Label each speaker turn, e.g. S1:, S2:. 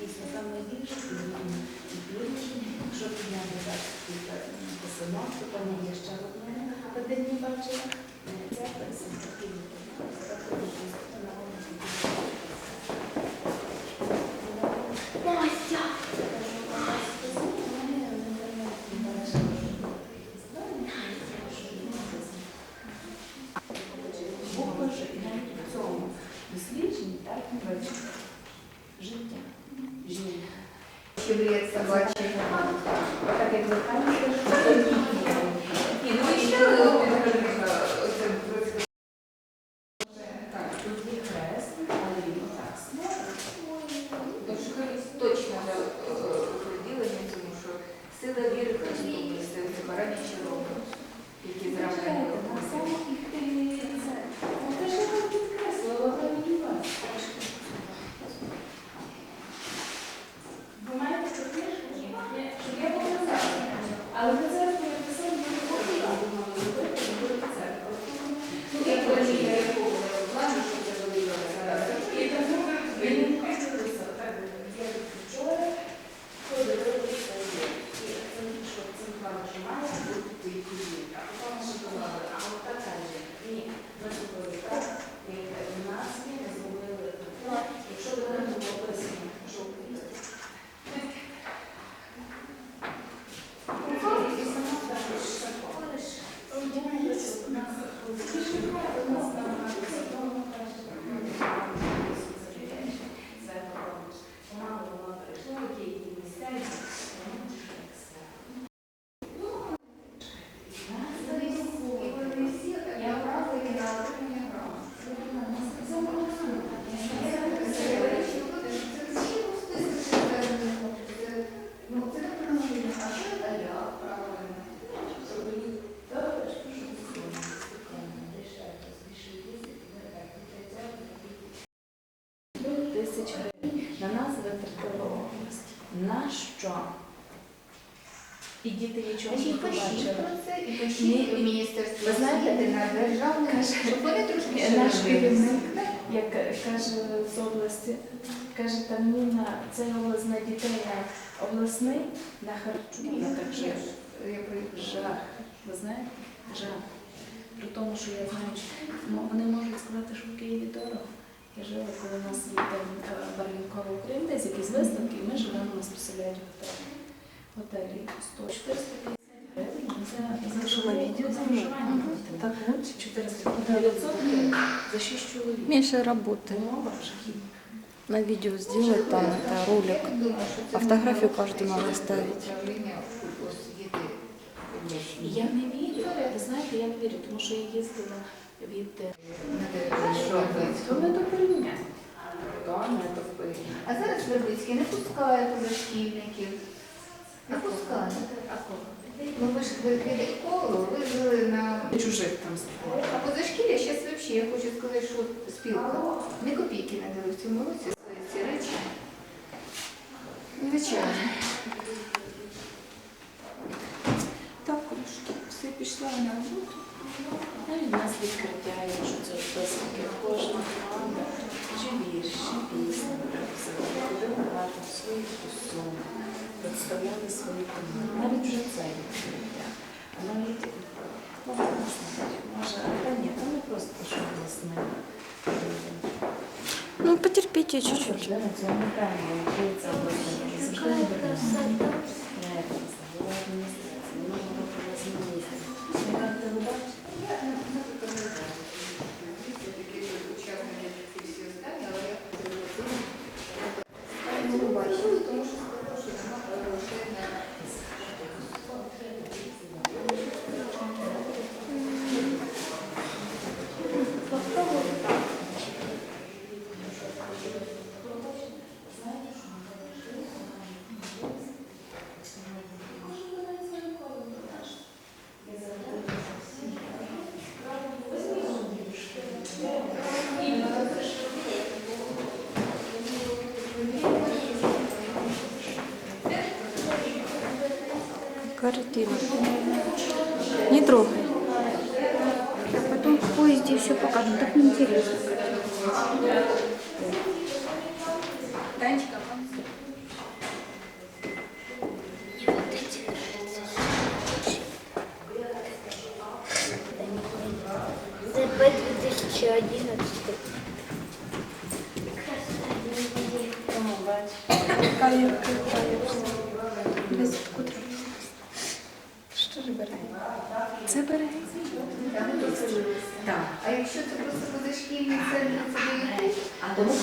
S1: дійсно і більше. Якщо підняти так кілька посинок, то там є ще одне бачила. Е, Це.
S2: Настя!
S1: Буква Ж навіть в цьому дослідженні так життя.
S2: Щебрец собачий.
S1: Так як ви кажете,
S2: Ні, ну
S1: так, тут є хрест, але він отак смотрить.
S2: точно приділення, тому що сила віри Христової, це баранячі роги, які зрамені.
S1: має бути відповідь. А потім ще На що? І діти нічого не побачили.
S2: про це і пишіть у Міністерство
S1: ви знаєте,
S2: освіти на державне,
S1: каже,
S2: щоб вони трошки
S1: Наш керівник, як каже з області, каже, там ні на цей область на дітей на обласний на харчування. Так що
S2: Я приїхала.
S1: жах. Ви знаєте? Жах. При тому, що я знаю, що ну, вони можуть сказати, що в Києві дорого. Я жила, коли у нас є там е, Барвінкова Україна, десь якісь виставки, і ми живемо, нас поселяють в готелі. Готелі 100 450 гривень за, за,
S3: Що на відео
S1: за
S3: знімають?
S1: проживання. Так, от 400 900 гривень за 6 чоловік.
S3: Меньше работы.
S1: Умова жахітна.
S3: На видео сделать там это ролик. А фотографию каждый надо ставить.
S2: Управління освіти
S1: І я не вірю. Ви знаєте, я не вірю, тому що я їздила від не до порівняння.
S2: А зараз Вербицький не пускає позашкільників. Не пускає.
S1: А кого?
S2: Ну ви ж коло, ви жили на
S1: Чужих там
S2: а позашкілля зараз взагалі, я хочу сказати, що спілка. Ні копійки не дали в цьому році ці речі. Звичайно. Так, все пішла на роботу.
S1: Навіть нас відкриття, якщо це виписки, кожна команда, чи вірші, пісні. Ходили багато своїх сум, представляли свої команди. Навіть вже це відкриття. А навіть, ну, не може, та ні, то не просто, що власне.
S3: Ну, потерпите чуть-чуть.
S1: Завжди на цьому правильно, який
S3: картина. Не трогай.
S4: А потом в поезде все покажут. Так неинтересно.
S2: Танечка,
S1: ЗП 2011. Коллег. Це береги.
S2: Так. А якщо це просто позашкільний центр, це до яких?